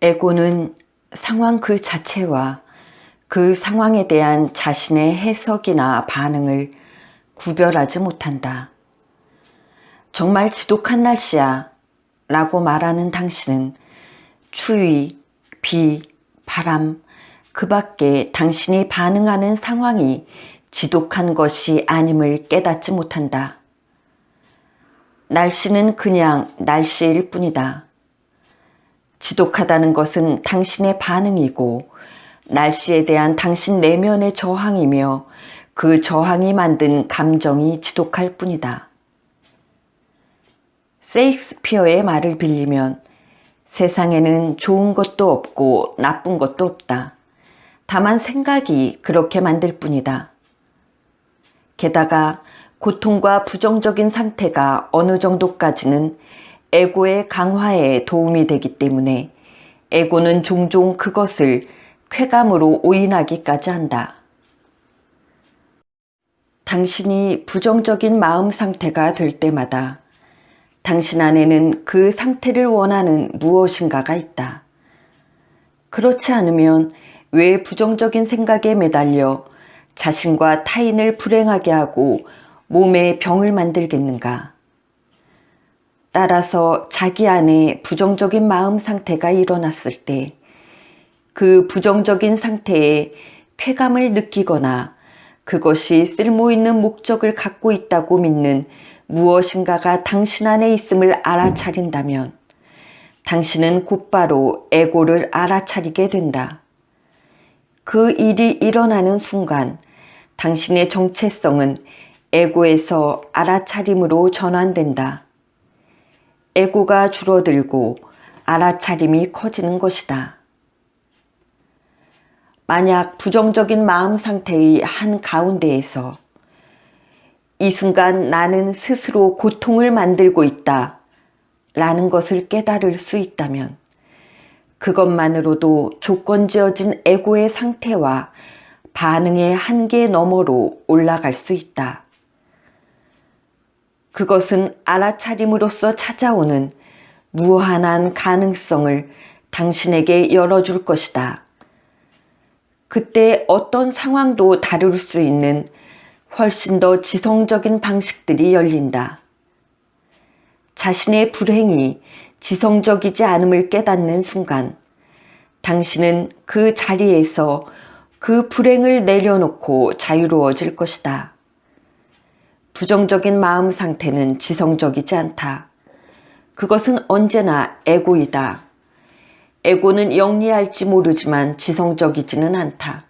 에고는 상황 그 자체와 그 상황에 대한 자신의 해석이나 반응을 구별하지 못한다. 정말 지독한 날씨야 라고 말하는 당신은 추위, 비, 바람, 그 밖에 당신이 반응하는 상황이 지독한 것이 아님을 깨닫지 못한다. 날씨는 그냥 날씨일 뿐이다. 지독하다는 것은 당신의 반응이고 날씨에 대한 당신 내면의 저항이며 그 저항이 만든 감정이 지독할 뿐이다. 세익스피어의 말을 빌리면 세상에는 좋은 것도 없고 나쁜 것도 없다. 다만 생각이 그렇게 만들 뿐이다. 게다가 고통과 부정적인 상태가 어느 정도까지는 에고의 강화에 도움이 되기 때문에 에고는 종종 그것을 쾌감으로 오인하기까지 한다. 당신이 부정적인 마음 상태가 될 때마다 당신 안에는 그 상태를 원하는 무엇인가가 있다. 그렇지 않으면 왜 부정적인 생각에 매달려 자신과 타인을 불행하게 하고 몸에 병을 만들겠는가? 따라서 자기 안에 부정적인 마음 상태가 일어났을 때 그 부정적인 상태에 쾌감을 느끼거나 그것이 쓸모 있는 목적을 갖고 있다고 믿는 무엇인가가 당신 안에 있음을 알아차린다면 당신은 곧바로 에고를 알아차리게 된다. 그 일이 일어나는 순간 당신의 정체성은 에고에서 알아차림으로 전환된다. 에고가 줄어들고 알아차림이 커지는 것이다. 만약 부정적인 마음 상태의 한 가운데에서 이 순간 나는 스스로 고통을 만들고 있다 라는 것을 깨달을 수 있다면 그것만으로도 조건 지어진 에고의 상태와 반응의 한계 너머로 올라갈 수 있다. 그것은 알아차림으로써 찾아오는 무한한 가능성을 당신에게 열어줄 것이다. 그때 어떤 상황도 다룰 수 있는 훨씬 더 지성적인 방식들이 열린다. 자신의 불행이 지성적이지 않음을 깨닫는 순간 당신은 그 자리에서 그 불행을 내려놓고 자유로워질 것이다. 부정적인 마음 상태는 지성적이지 않다. 그것은 언제나 에고이다. 에고는 영리할지 모르지만 지성적이지는 않다.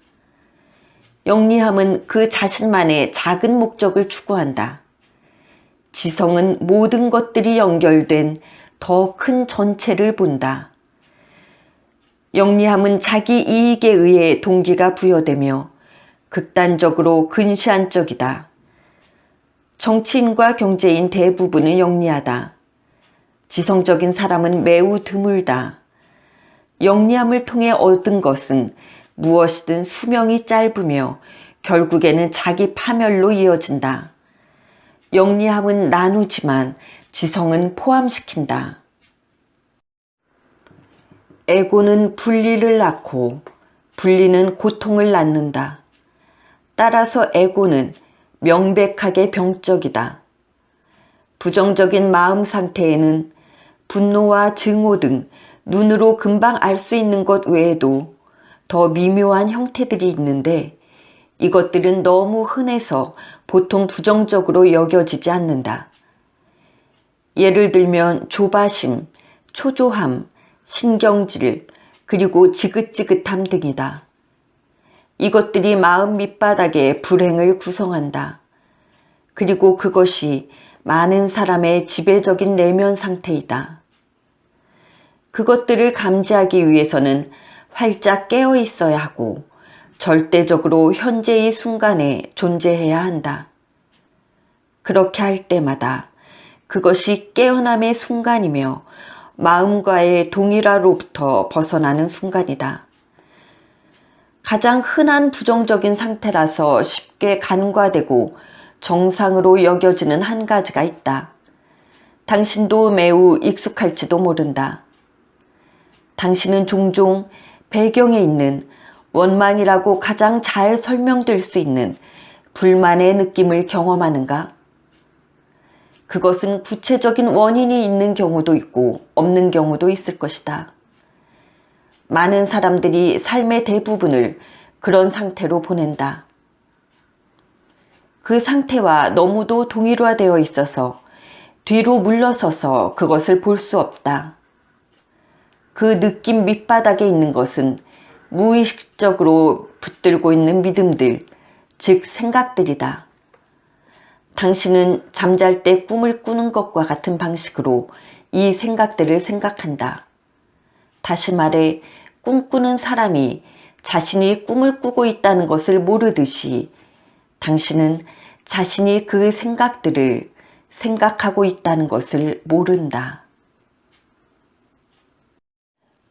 영리함은 그 자신만의 작은 목적을 추구한다. 지성은 모든 것들이 연결된 더 큰 전체를 본다. 영리함은 자기 이익에 의해 동기가 부여되며 극단적으로 근시안적이다. 정치인과 경제인 대부분은 영리하다. 지성적인 사람은 매우 드물다. 영리함을 통해 얻은 것은 무엇이든 수명이 짧으며 결국에는 자기 파멸로 이어진다. 영리함은 나누지만 지성은 포함시킨다. 에고는 분리를 낳고 분리는 고통을 낳는다. 따라서 에고는 명백하게 병적이다. 부정적인 마음 상태에는 분노와 증오 등 눈으로 금방 알 수 있는 것 외에도 더 미묘한 형태들이 있는데 이것들은 너무 흔해서 보통 부정적으로 여겨지지 않는다. 예를 들면 조바심, 초조함, 신경질, 그리고 지긋지긋함 등이다. 이것들이 마음 밑바닥에 불행을 구성한다. 그리고 그것이 많은 사람의 지배적인 내면 상태이다. 그것들을 감지하기 위해서는 활짝 깨어 있어야 하고 절대적으로 현재의 순간에 존재해야 한다. 그렇게 할 때마다 그것이 깨어남의 순간이며 마음과의 동일화로부터 벗어나는 순간이다. 가장 흔한 부정적인 상태라서 쉽게 간과되고 정상으로 여겨지는 한 가지가 있다. 당신도 매우 익숙할지도 모른다. 당신은 종종 배경에 있는 원망이라고 가장 잘 설명될 수 있는 불만의 느낌을 경험하는가? 그것은 구체적인 원인이 있는 경우도 있고 없는 경우도 있을 것이다. 많은 사람들이 삶의 대부분을 그런 상태로 보낸다. 그 상태와 너무도 동일화되어 있어서 뒤로 물러서서 그것을 볼 수 없다. 그 느낌 밑바닥에 있는 것은 무의식적으로 붙들고 있는 믿음들, 즉 생각들이다. 당신은 잠잘 때 꿈을 꾸는 것과 같은 방식으로 이 생각들을 생각한다. 다시 말해, 꿈꾸는 사람이 자신이 꿈을 꾸고 있다는 것을 모르듯이 당신은 자신이 그 생각들을 생각하고 있다는 것을 모른다.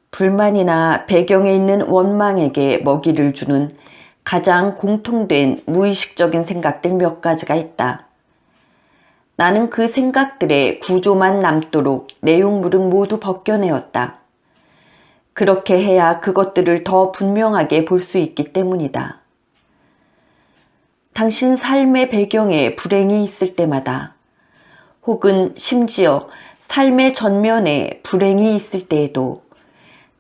불만이나 배경에 있는 원망에게 먹이를 주는 가장 공통된 무의식적인 생각들 몇 가지가 있다. 나는 그 생각들의 구조만 남도록 내용물은 모두 벗겨내었다. 그렇게 해야 그것들을 더 분명하게 볼 수 있기 때문이다. 당신 삶의 배경에 불행이 있을 때마다 혹은 심지어 삶의 전면에 불행이 있을 때에도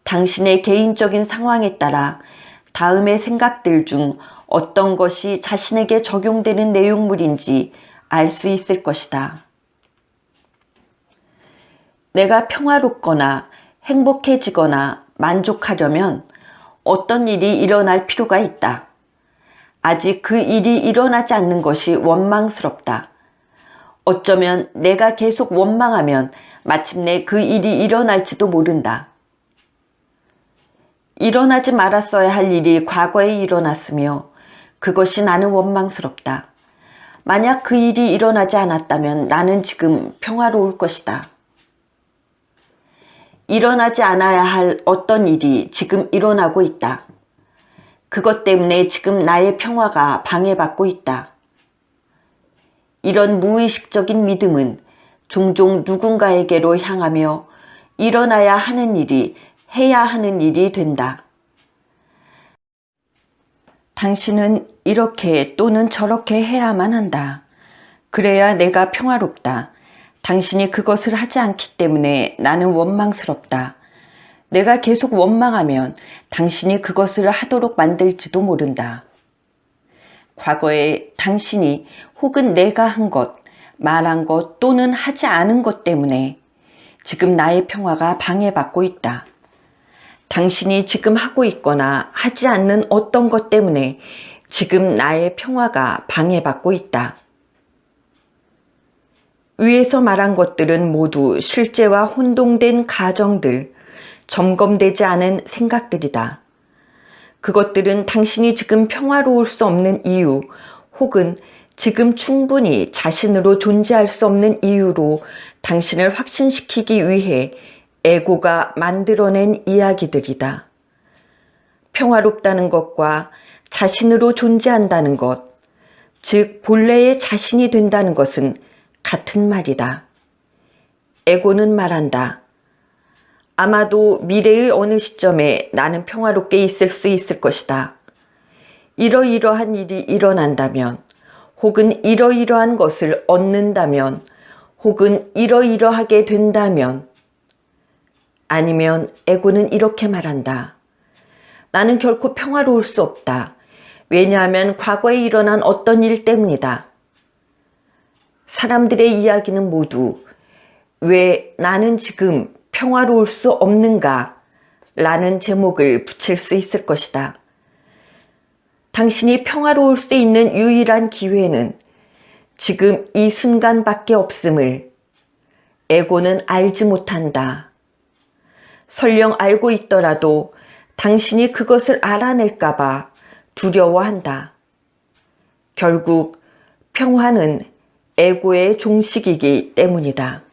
당신의 개인적인 상황에 따라 다음의 생각들 중 어떤 것이 자신에게 적용되는 내용물인지 알 수 있을 것이다. 내가 평화롭거나 행복해지거나 만족하려면 어떤 일이 일어날 필요가 있다. 아직 그 일이 일어나지 않는 것이 원망스럽다. 어쩌면 내가 계속 원망하면 마침내 그 일이 일어날지도 모른다. 일어나지 말았어야 할 일이 과거에 일어났으며 그것이 나는 원망스럽다. 만약 그 일이 일어나지 않았다면 나는 지금 평화로울 것이다. 일어나지 않아야 할 어떤 일이 지금 일어나고 있다. 그것 때문에 지금 나의 평화가 방해받고 있다. 이런 무의식적인 믿음은 종종 누군가에게로 향하며 일어나야 하는 일이 해야 하는 일이 된다. 당신은 이렇게 또는 저렇게 해야만 한다. 그래야 내가 평화롭다. 당신이 그것을 하지 않기 때문에 나는 원망스럽다. 내가 계속 원망하면 당신이 그것을 하도록 만들지도 모른다. 과거에 당신이 혹은 내가 한 것, 말한 것 또는 하지 않은 것 때문에 지금 나의 평화가 방해받고 있다. 당신이 지금 하고 있거나 하지 않는 어떤 것 때문에 지금 나의 평화가 방해받고 있다. 위에서 말한 것들은 모두 실제와 혼동된 가정들, 점검되지 않은 생각들이다. 그것들은 당신이 지금 평화로울 수 없는 이유 혹은 지금 충분히 자신으로 존재할 수 없는 이유로 당신을 확신시키기 위해 에고가 만들어낸 이야기들이다. 평화롭다는 것과 자신으로 존재한다는 것, 즉 본래의 자신이 된다는 것은 같은 말이다. 에고는 말한다. 아마도 미래의 어느 시점에 나는 평화롭게 있을 수 있을 것이다. 이러이러한 일이 일어난다면, 혹은 이러이러한 것을 얻는다면, 혹은 이러이러하게 된다면, 아니면 에고는 이렇게 말한다. 나는 결코 평화로울 수 없다. 왜냐하면 과거에 일어난 어떤 일 때문이다. 사람들의 이야기는 모두 왜 나는 지금 평화로울 수 없는가? 라는 제목을 붙일 수 있을 것이다. 당신이 평화로울 수 있는 유일한 기회는 지금 이 순간밖에 없음을 에고는 알지 못한다. 설령 알고 있더라도 당신이 그것을 알아낼까봐 두려워한다. 결국 평화는 에고의 종식이기 때문이다.